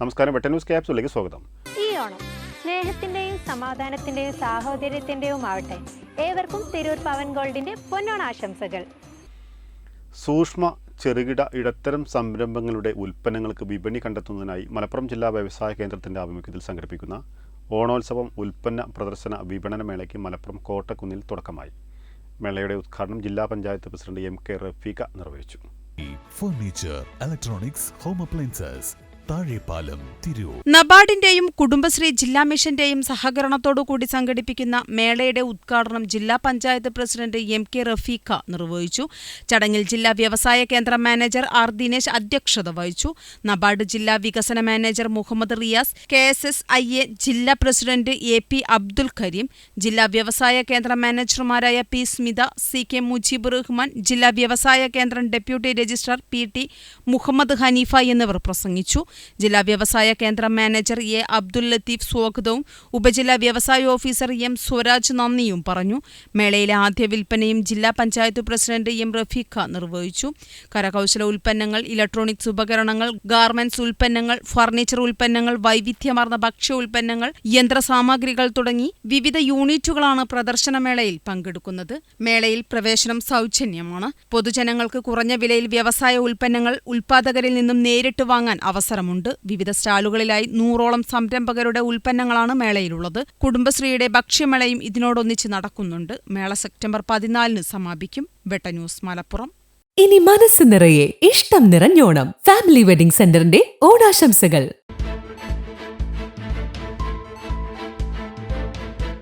നമസ്കാരം. വെട്ട ന്യൂസ് ക്യാപ്സിലേക്ക് സ്വാഗതം. ഈ ഓണം സ്നേഹത്തിന്റെയും സമാധാനത്തിന്റെയും സാഹോദര്യത്തിന്റെയും ആവട്ടെ. ഏവർക്കും തിരൂർ പവൻ ഗോൾഡിന്റെ പൊന്നോണാശംസകൾ സൂക്ഷ്മ ചെറുകിട ഇടത്തരം സംരംഭങ്ങളുടെ ഉൽപ്പന്നങ്ങൾക്ക് വിപണി കണ്ടെത്തുന്നതിനായി മലപ്പുറം ജില്ലാ വ്യവസായ കേന്ദ്രത്തിന്റെ ആഭിമുഖ്യത്തിൽ സംഘടിപ്പിക്കുന്ന ഓണോത്സവം ഉൽപ്പന്ന പ്രദർശന വിപണന മേളയ്ക്ക് മലപ്പുറം കോട്ടക്കുന്നിൽ തുടക്കമായി. മേളയുടെ ഉദ്ഘാടനം ജില്ലാ panchayat president M K Rafeeq നിർവഹിച്ചു. ഫർണിച്ചർ ഇലക്ട്രോണിക്സ് ഹോം അപ്ലയൻസസ് നബാർഡിന്റെയും കുടുംബശ്രീ ജില്ലാ മിഷന്റെയും സഹകരണത്തോടുകൂടി സംഘടിപ്പിക്കുന്ന മേളയുടെ ഉദ്ഘാടനം ജില്ലാ panchayat president M K Rafeeq നിർവഹിച്ചു. ചടങ്ങിൽ ജില്ലാ വ്യവസായ കേന്ദ്ര മാനേജർ ആർ ദിനേശ് അധ്യക്ഷത വഹിച്ചു. നബാർഡ് ജില്ലാ വികസന manager Muhammad Riyas K S S I A ജില്ലാ president A P Abdul Kareem ജില്ലാ വ്യവസായ കേന്ദ്ര മാനേജർമാരായ P Smitha C K Mujeeb Rahman ജില്ലാ വ്യവസായ കേന്ദ്രം deputy registrar P T Muhammad Haneefa എന്നിവർ പ്രസംഗിച്ചു. ജില്ലാ വ്യവസായ കേന്ദ്ര മാനേജർ എ അബ്ദുൽ ലത്തീഫ് സ്വാഗതവും ഉപജില്ലാ വ്യവസായ ഓഫീസർ എം സ്വരാജ് നന്ദിയും പറഞ്ഞു. മേളയിലെ ആദ്യ വിൽപ്പനയും ജില്ലാ പഞ്ചായത്ത് പ്രസിഡന്റ് എം റഫീഖ നിർവഹിച്ചു. കരകൗശല ഉൽപ്പന്നങ്ങൾ ഇലക്ട്രോണിക്സ് ഉപകരണങ്ങൾ ഗാർമെന്റ്സ് ഉൽപ്പന്നങ്ങൾ ഫർണിച്ചർ ഉൽപ്പന്നങ്ങൾ വൈവിധ്യമാർന്ന ഭക്ഷ്യ ഉൽപ്പന്നങ്ങൾ യന്ത്രസാമഗ്രികൾ തുടങ്ങി വിവിധ യൂണിറ്റുകളാണ് പ്രദർശനമേളയിൽ പങ്കെടുക്കുന്നത്. മേളയിൽ പ്രവേശനം സൗജന്യമാണ്. പൊതുജനങ്ങൾക്ക് കുറഞ്ഞ വിലയിൽ വ്യവസായ ഉൽപ്പന്നങ്ങൾ ഉൽപാദകരിൽ നിന്നും നേരിട്ട് വാങ്ങാൻ അവസരമുണ്ട് വിവിധ സ്റ്റാളുകളിലായി നൂറോളം സംരംഭകരുടെ ഉൽപ്പന്നങ്ങളാണ് മേളയിലുള്ളത്. കുടുംബശ്രീയുടെ ഭക്ഷ്യമേളയും ഇതിനോടൊന്നിച്ച് നടക്കുന്നുണ്ട്. മേള സെപ്റ്റംബർ പതിനാലിന് സമാപിക്കും. വെട്ട ന്യൂസ് മലപ്പുറം. ഇനി മനസ്സ് നിറയെ ഇഷ്ടം നിറഞ്ഞോണം. ഫാമിലി വെഡിംഗ് സെന്ററിന്റെ ഓണാശംസകൾ.